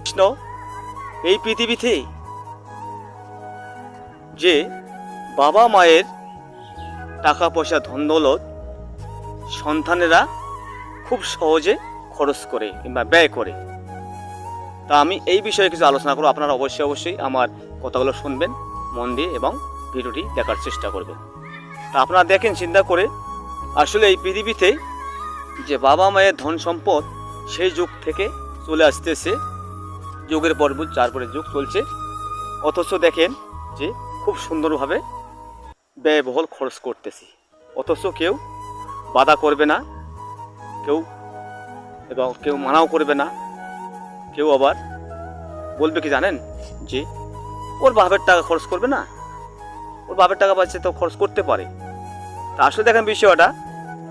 কৃষ্ণ, এই পৃথিবীতে যে বাবা মায়ের টাকা পয়সা ধন দৌলত সন্তানেরা খুব সহজে খরচ করে কিংবা ব্যয় করে। তা আমি এই বিষয়ে কিছু আলোচনা করব। আপনারা অবশ্যই অবশ্যই আমার কথাগুলো শুনবেন, মন দিয়ে এবং ভিডিওটি দেখার চেষ্টা করবেন। তা আপনারা দেখেন, চিন্তা করে আসলে এই পৃথিবীতে যে বাবা মায়ের ধন সম্পদ সেই যুগ থেকে চলে আসতেছে। যুগের পর যুগ চারপরে যুগ চলছে। অথচ দেখেন যে খুব সুন্দরভাবে ব্যয়বহুল খরচ করতেছি। অথচ কেউ বাধা করবে না, কেউ এবং কেউ মানাও করবে না, কেউ আবার বলবে কি জানেন যে, ওর বাপের টাকা খরচ করবে না, ওর বাপের টাকা পাচ্ছে তো খরচ করতে পারে। তা আসলে দেখেন বিষয়টা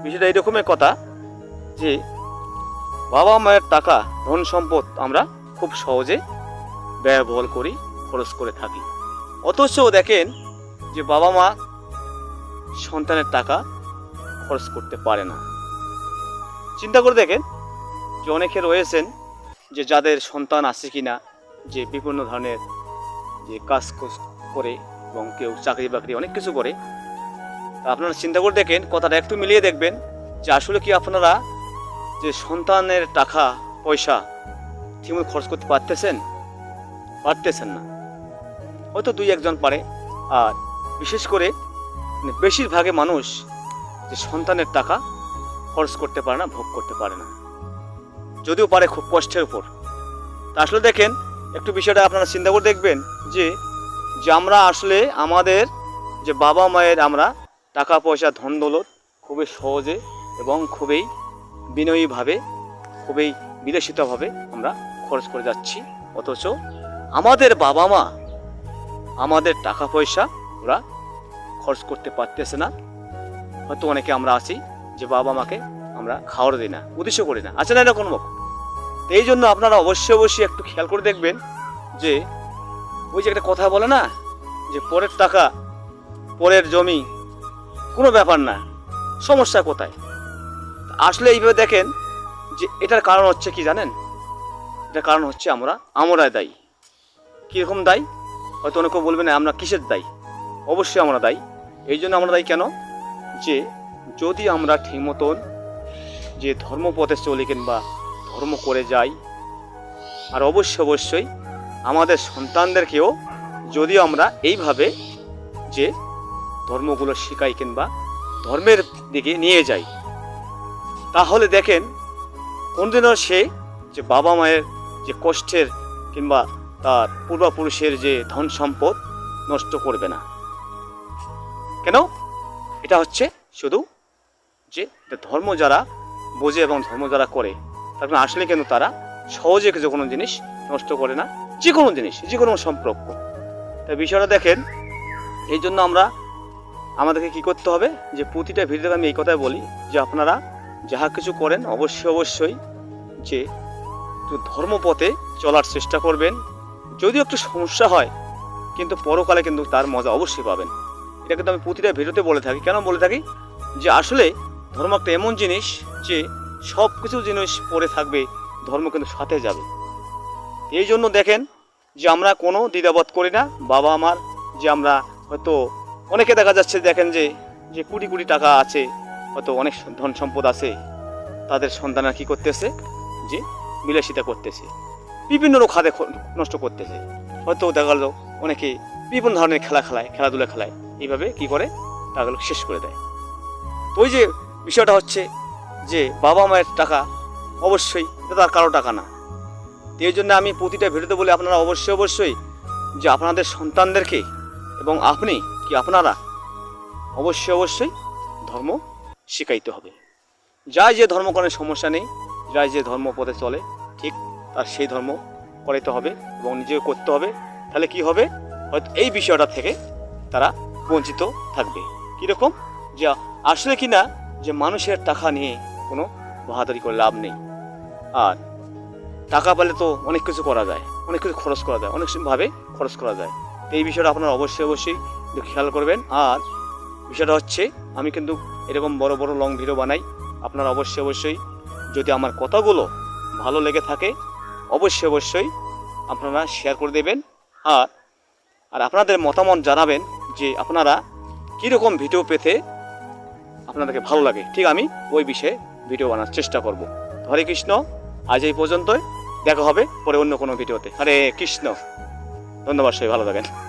বিষয়টা এরকমের কথা যে বাবা মায়ের টাকা ধন সম্পদ আমরা খুব সহজে ব্যয়বহুল করি, খরচ করে থাকি। অথচ দেখেন যে বাবা মা সন্তানের টাকা খরচ করতে পারে না। চিন্তা করে দেখেন যে অনেকে রয়েছেন যে যাদের সন্তান আছে কি না যে বিভিন্ন ধরনের যে কাজ করে এবং কেউ চাকরি বাকরি অনেক কিছু করে আপনারা চিন্তা করে দেখেন, কথাটা একটু মিলিয়ে দেখবেন যে আসলে কি আপনারা যে সন্তানের টাকা, পয়সা ঠিকমতো খরচ করতে পারতেছেন? পারতেছেন না। হয়তো দুই একজন পারে। আর বিশেষ করে মানে বেশিরভাগে মানুষ যে সন্তানের টাকা খরচ করতে পারে না, ভোগ করতে পারে না। যদিও পারে খুব কষ্টের উপর। তা আসলে দেখেন, একটু বিষয়টা আপনারা চিন্তা করে দেখবেন যে যে আমরা আসলে আমাদের যে বাবা মায়ের আমরা টাকা পয়সা ধন দৌলত খুবই সহজে এবং খুবই বিনয়ীভাবে, খুবই বিলাসিতভাবে আমরা খরচ করে যাচ্ছি। অথচ আমাদের বাবা মা আমাদের টাকা পয়সা ওরা খরচ করতে পারতেছে না। হয়তো অনেকে আমরা আছি যে বাবা মাকে আমরা খাওয়ার দিই না, উদ্দেশ্য করি না। আছে না এরকম তো এই জন্য আপনারা অবশ্যই অবশ্যই একটু খেয়াল করে দেখবেন যে ওই যে একটা কথা বলে না, যে পরের টাকা, পরের জমি, কোনো ব্যাপার না। সমস্যা কোথায়? আসলে এইভাবে দেখেন যে এটার কারণ হচ্ছে কি জানেন? এটার কারণ হচ্ছে আমরা, আমরাই দায়ী। কীরকম দায়ী? হয়তো অনেকে বলবে না, আমরা কিসের দায়ী? অবশ্যই আমরা দায়ী। এই জন্য আমরা দায়ী কেন? যে যদি আমরা ঠিক মতন যে ধর্মপথে চলি কিংবা ধর্ম করে যাই, আর অবশ্যই অবশ্যই আমাদের সন্তানদেরকেও যদি আমরা এইভাবে যে ধর্মগুলো শেখাই কিংবা ধর্মের দিকে নিয়ে যাই, তাহলে দেখেন কোনদিনও সে যে বাবা মায়ের যে কষ্টের কিংবা তার পূর্বপুরুষের যে ধন সম্পদ নষ্ট করবে না। কেন? এটা হচ্ছে শুধু যে ধর্ম যারা বোঝে এবং ধর্ম যারা করে, তার মানে আসলে কিন্তু তারা সহজে যে কোনো জিনিস নষ্ট করে না? যে কোনো জিনিস, যে কোনো সম্পর্ক। তাই বিষয়টা দেখেন, এই জন্য আমরা আমাদেরকে কি করতে হবে? যে প্রতিটা ভিডিওতে আমি এই কথাই বলি যে আপনারা যাহা কিছু করেন, অবশ্যই অবশ্যই যে ধর্মপথে চলার চেষ্টা করবেন। যদিও একটু সমস্যা হয়, কিন্তু পরকালে কিন্তু তার মজা অবশ্যই পাবেন। এটা কিন্তু আমি প্রতিটা ভিডিওতে বলে থাকি। কেন বলে থাকি? যে আসলে ধর্ম একটা এমন জিনিস যে সব কিছু জিনিস পড়ে থাকবে, ধর্ম কিন্তু সাথে যাবে। এই জন্য দেখেন যে আমরা কোনো দ্বিধাবোধ করি না। বাবা আমার যে আমরা হয়তো অনেকে দেখা যাচ্ছে দেখেন যে যে কোটি কোটি টাকা আছে, হয়তো অনেক ধন সম্পদ আছে, তাদের সন্তানরা কী করতেছে? যে বিলাসিতা করতেছে। বিভিন্ন রোগ খ- নষ্ট করতেছে। হয়তো দেখা গেল অনেকে বিভিন্ন ধরনের খেলা খেলায়, খেলাধুলা খেলায়। এইভাবে কি করে? টাকাগুলো শেষ করে দেয়। তো ওই যে বিষয়টা হচ্ছে যে বাবা মায়ের টাকা অবশ্যই এটা তার কারও টাকা না। এই জন্য আমি প্রতিটা ভিডিওতে বলি আপনারা অবশ্যই অবশ্যই যে আপনাদের সন্তানদেরকে এবং আপনি কি আপনারা অবশ্যই অবশ্যই ধর্ম শিখাইতে হবে। যে ধর্ম করে সমস্যা নেই যাই যে ধর্ম পথে চলে, ঠিক তার সেই ধর্ম করাইতে হবে এবং নিজেও করতে হবে। তাহলে কি হবে? হয়তো এই বিষয়টা থেকে তারা বঞ্চিত থাকবে। কীরকম? যে আসলে কি না, যে মানুষের টাকা নিয়ে কোনো বাহাদুরি করে লাভ নেই। আর টাকা পেলে তো অনেক কিছু করা যায়, অনেক কিছু খরচ করা যায়, অনেক ভাবে খরচ করা যায়। তো এই বিষয়টা আপনারা অবশ্যই অবশ্যই খেয়াল করবেন। আর বিষয়টা হচ্ছে, আমি কিন্তু এরকম বড় বড় লং ভিডিও বানাই। আপনারা অবশ্যই অবশ্যই যদি আমার কথাগুলো ভালো লেগে থাকে, অবশ্যই অবশ্যই আপনারা শেয়ার করে দেবেন। আর আর আপনাদের মতামত জানাবেন যে আপনারা কীরকম ভিডিও পেতে আপনাদেরকে ভালো লাগে। ঠিক আমি ওই বিষয়ে ভিডিও বানার চেষ্টা করব। হরে কৃষ্ণ, আজ এই পর্যন্তই। দেখা হবে পরে অন্য কোনো ভিডিওতে হরে কৃষ্ণ। ধন্যবাদ সবাই, ভালো থাকেন।